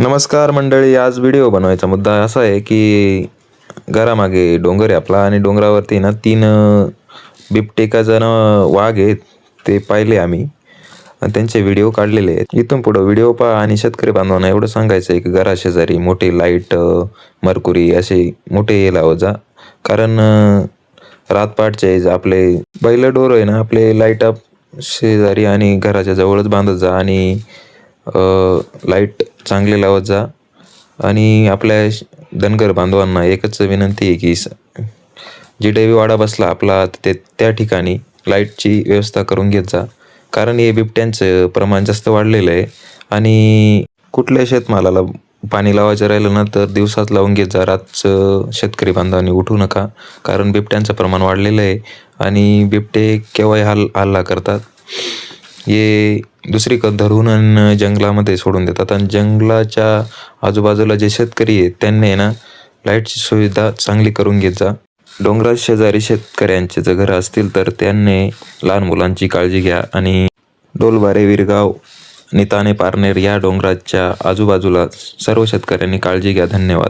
नमस्कार मंडळी आज व्हिडिओ बनवायचा मुद्दा असा आहे की घरामागे डोंगर आहे आपला आणि डोंगरावरती ना तीन बिबटेका जण वाघ आहेत ते पाहिले आम्ही. आणि त्यांचे व्हिडिओ काढलेले आहेत. इथून पुढं व्हिडिओ पहा आणि शेतकरी बांधवांना एवढं सांगायचं आहे की घराशेजारी मोठे लाइट मरकुरी असे मोठे हे लावत जा. कारण रातपाटचे आपले बैल डोर आहे ना आपले लाइट अप शेजारी आणि घराच्या जवळच बांधत जा आणि लाइट चांगले लावत जा. आणि आपल्या श- धनगर बांधवांना एकच विनंती आहे की स- जिडेवी वाडा बसला आपला ते त्या ठिकाणी लाईटची व्यवस्था करून घेत जा. कारण हे बिबट्यांचं प्रमाण जास्त वाढलेलं आहे. आणि कुठल्या शेतमालाला पाणी लावायचं राहिलं ना तर दिवसात लावून घेत जा. रातचं शेतकरी बांधवांनी उठू नका. कारण बिबट्यांचं प्रमाण वाढलेलं आहे. आणि बिबटे केव्हाही हल हल्ला करतात. हे दुसरीकडं धरून आणि जंगलामध्ये सोडून देतात. आणि जंगलाच्या आजूबाजूला जे शेतकरी आहेत त्यांनी ना लाईटची सुविधा चांगली करून घेत जा. डोंगरात शेजारी शेतकऱ्यांचे जर घरं असतील तर त्यांनी लहान मुलांची काळजी घ्या आणि डोलबारे विरगाव निताने पारनेर या डोंगराच्या आजूबाजूला सर्व शेतकऱ्यांनी काळजी घ्या. धन्यवाद.